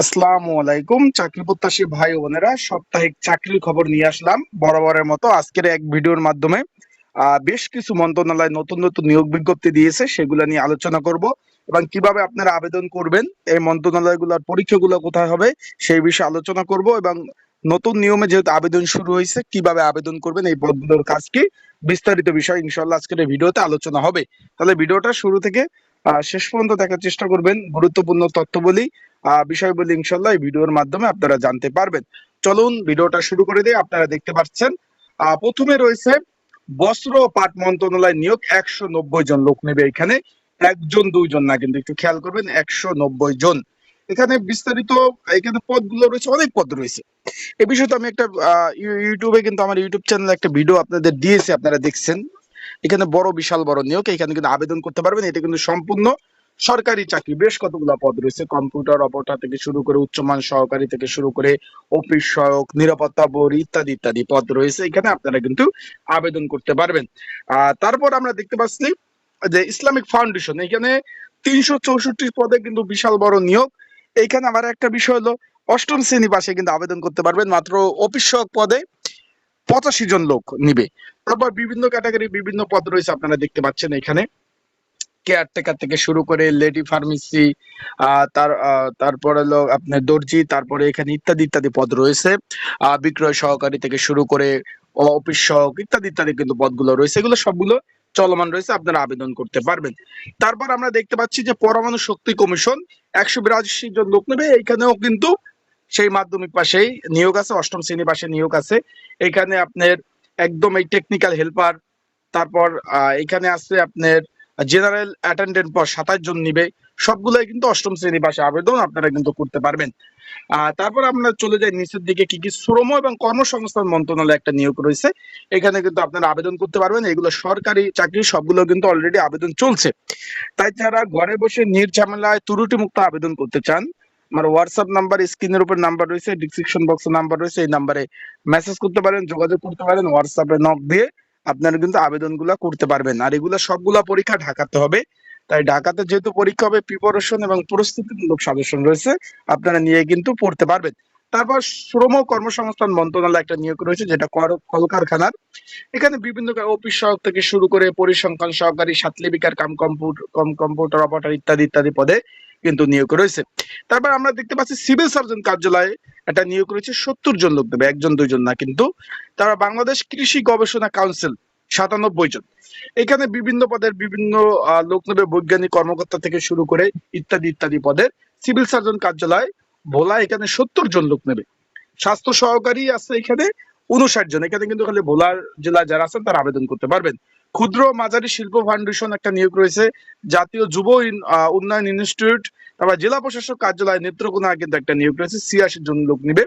আসসালামু আলাইকুম, চাকরি প্রত্যাশী ভাই বোনেরা। সাপ্তাহিক চাকরির খবর নিয়ে আসলাম বরাবরের মতো আজকের এক ভিডিওর মাধ্যমে। বেশ কিছু মন্ত্রণালয় নতুন নতুন নিয়োগ বিজ্ঞপ্তি দিয়েছে, সেগুলো নিয়ে আলোচনা করব এবং কীভাবে আপনারা আবেদন করবেন, এই মন্ত্রণালয়গুলোর পরীক্ষাগুলো কোথায় হবে সেই বিষয়ে আলোচনা করব এবং নতুন নিয়মে যেহেতু আবেদন শুরু হয়েছে, কীভাবে আবেদন করবেন এই পদগুলোর কাজ কি বিস্তারিত বিষয় ইনশাল্লাহ আজকের ভিডিওতে আলোচনা হবে। তাহলে ভিডিওটা শুরু থেকে শেষ পর্যন্ত দেখার চেষ্টা করবেন গুরুত্বপূর্ণ তথ্যবলী বিষয়গুলি ইনশাল্লাহ এই ভিডিওর মাধ্যমে আপনারা জানতে পারবেন। চলুন ভিডিওটা শুরু করে দিয়ে আপনারা দেখতে পাচ্ছেন প্রথমে রয়েছে বস্ত্র ও পাট মন্ত্রণালয় নিয়োগ একশো নব্বই জন লোক নেবে এখানে, একজন, দুইজন না, কিন্তু একটু খেয়াল করবেন, একশো নব্বই জন। এখানে বিস্তারিত এখানে পদগুলো রয়েছে, অনেক পদ রয়েছে। এ বিষয়ে তো আমি একটা ইউটিউবে কিন্তু আমার ইউটিউব চ্যানেলে একটা ভিডিও আপনাদের দিয়েছি, আপনারা দেখছেন। এখানে বড় বিশাল বড় নিয়োগ, এখানে কিন্তু আবেদন করতে পারবেন। এটা কিন্তু সম্পূর্ণ সরকারি চাকরি। বেশ কতগুলো পদ রয়েছে। কম্পিউটার অপারেটর থেকে শুরু করে উচ্চমান সহকারী থেকে শুরু করে অফিস সহায়ক, নিরাপত্তা বোর্ড ইত্যাদি ইত্যাদি পদ রয়েছে। এখানে আপনারা কিন্তু আবেদন করতে পারবেন। তারপর আমরা দেখতে পাচ্ছি যে ইসলামিক ফাউন্ডেশন, এখানে তিনশো চৌষট্টি পদে কিন্তু বিশাল বড় নিয়োগ। এখানে আমার একটা বিষয় হলো, অষ্টম শ্রেণি পাশে কিন্তু আবেদন করতে পারবেন। মাত্র অফিস সহায়ক পদে পঁচাশি জন লোক নিবে। তারপর বিভিন্ন ক্যাটাগরি বিভিন্ন পদ রয়েছে আপনারা দেখতে পাচ্ছেন এখানে। কেয়ারটেকার থেকে শুরু করে লেডি ফার্মেসি তার তারপরে হলো আপনার দর্জি, তারপরে এখানে ইত্যাদি ইত্যাদি পদ রয়েছে। বিক্রয় সহকারী থেকে শুরু করে অফিস সহক ইত্যাদি ইত্যাদি কিন্তু পদগুলো রয়েছে। এগুলো সবগুলো চলমান রয়েছে, আপনারা আবেদন করতে পারবেন। তারপর আমরা দেখতে পাচ্ছি যে পরমাণু শক্তি কমিশন একশো বিরাশি জন লোক নেবে। এইখানেও কিন্তু সেই মাধ্যমিক পাশেই নিয়োগ আছে, অষ্টম শ্রেণি পাশে নিয়োগ আছে। এখানে আপনার একদম এই টেকনিক্যাল হেল্পার তারপর এখানে আছে আপনার জেনারেল অ্যাটেন্ডেন্ট পর সাতাশ জন নিবে। সবগুলাই কিন্তু অষ্টম শ্রেণি পাশে আবেদন, আপনারা কিন্তু করতে পারবেন। তারপর আমরা চলে যাই নিচের দিকে, কি কি শ্রম এবং কর্মসংস্থান মন্ত্রণালয় একটা নিয়োগ রয়েছে। এখানে কিন্তু আপনারা আবেদন করতে পারবেন। এগুলো সরকারি চাকরি, সবগুলো কিন্তু অলরেডি আবেদন চলছে। তাই যারা ঘরে বসে নির্ঝামেলায় ত্রুটি মুক্ত আবেদন করতে চান আমার হোয়াটসঅ্যাপ নাম্বার স্ক্রিনের উপর নাম্বার রয়েছে ডিসক্রিপশন বক্সে নাম্বার রয়েছে, এই নাম্বারে মেসেজ করতে পারেন, যোগাযোগ করতে পারেন হোয়াটসঅ্যাপে নক দিয়ে আপনারা কিন্তু আবেদনগুলো করতে পারবেন। আর এগুলো সবগুলা পরীক্ষা ঢাকাতে হবে। তাই ঢাকাতে যেহেতু পরীক্ষা হবে প্রিপারেশন এবং প্রস্তুতিমূলক সাজেশন রয়েছে, আপনারা নিয়ে কিন্তু পড়তে পারবেন। তারপর শ্রম কর্মসংস্থান মন্ত্রণালয় একটা নিয়োগ রয়েছে, যেটা কর- কলকারখানার। এখানে বিভিন্ন অফিস সহায়ক থেকে শুরু করে পরিসংখ্যান সহকারী সাতলিপিকার cum computer cum computer operator ইত্যাদি ইত্যাদি পদে কিন্তু নিয়োগ রয়েছে। তারপর আমরা দেখতে পাচ্ছি সিভিল সার্জন কার্যালয়ে একটা নিয়োগ রয়েছে, সত্তর জন লোক দেবে, একজন, দুইজন না কিন্তু। তারা বাংলাদেশ কৃষি গবেষণা কাউন্সিল, সাতানব্বই জন। এখানে বিভিন্ন পদের বিভিন্ন লোক নেবে, বৈজ্ঞানিক কর্মকর্তা থেকে শুরু করে ইত্যাদি ইত্যাদি পদের। সিভিল সার্জন কার্যালয়, ভোলা, এখানে সত্তর জন লোক নেবে। স্বাস্থ্য সহকারী আছে এখানে উনষাট জন। এখানে কিন্তু খালি ভোলার জেলা যারা আছেন, তারা আবেদন করতে পারবেন। ক্ষুদ্র মাঝারি শিল্প ফাউন্ডেশন একটা নিয়োগ রয়েছে। জাতীয় যুব উন্নয়ন ইনস্টিটিউট তারপর জেলা প্রশাসক কার্যালয় নেত্রকোনা কিন্তু একটা নিয়োগ রয়েছে, ছিয়াশি জন লোক নিবে।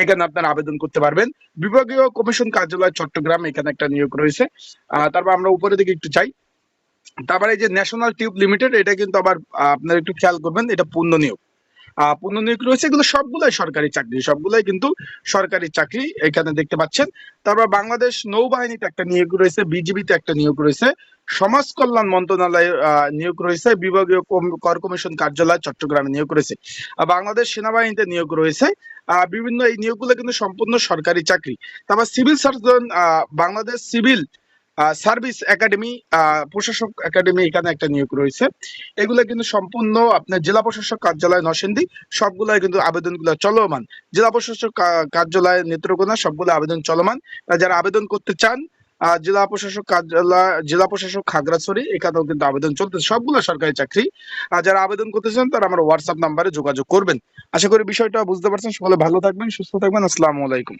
এখানে আপনারা আবেদন করতে পারবেন। বিভাগীয় কমিশন কার্যালয় চট্টগ্রাম এখানে একটা নিয়োগ রয়েছে। তারপর আমরা উপরের দিকে একটু চাই তারপরে এই যে ন্যাশনাল টিউব লিমিটেড এটা কিন্তু আবার আপনারা একটু খেয়াল করবেন, এটা পূর্ণ নিয়োগ। পূর্ণ নিয়োগ রয়েছে, এগুলো সবগুলাই সরকারি চাকরি, সবগুলাই কিন্তু সরকারি চাকরি এখানে দেখতে পাচ্ছেন। তারপর বাংলাদেশ নৌবাহিনীতে একটা নিয়োগ রয়েছে, বিজিবিতে একটা নিয়োগ রয়েছে, সমাজ কল্যাণ মন্ত্রণালয়ে নিয়োগ রয়েছে, বিভাগীয় কর কমিশন কার্যালয় চট্টগ্রামে নিয়োগ রয়েছে। বাংলাদেশ সেনাবাহিনীতে নিয়োগ রয়েছে বিভিন্ন এই নিয়োগগুলো কিন্তু সম্পূর্ণ সরকারি চাকরি। তারপর civil surgeon Bangladesh civil service academy প্রশাসক একাডেমি এখানে একটা নিয়োগ রয়েছে। এগুলো কিন্তু সম্পূর্ণ আপনার জেলা প্রশাসক কার্যালয় নরসিংদী, সবগুলাই কিন্তু আবেদনগুলো চলমান। জেলা প্রশাসক কার্যালয় নেত্রকোনা, সবগুলো আবেদন চলমান। যারা আবেদন করতে চান জেলা প্রশাসক কার্যালয়, জেলা প্রশাসক খাগড়াছড়ি, এখানেও কিন্তু আবেদন চলতেছে। সবগুলো সরকারি চাকরি। আর যারা আবেদন করতে চান, তারা আমার হোয়াটসঅ্যাপ নাম্বারে যোগাযোগ করবেন। আশা করি বিষয়টা বুঝতে পারছেন। সকলে ভালো থাকবেন, সুস্থ থাকবেন। আসসালামু আলাইকুম।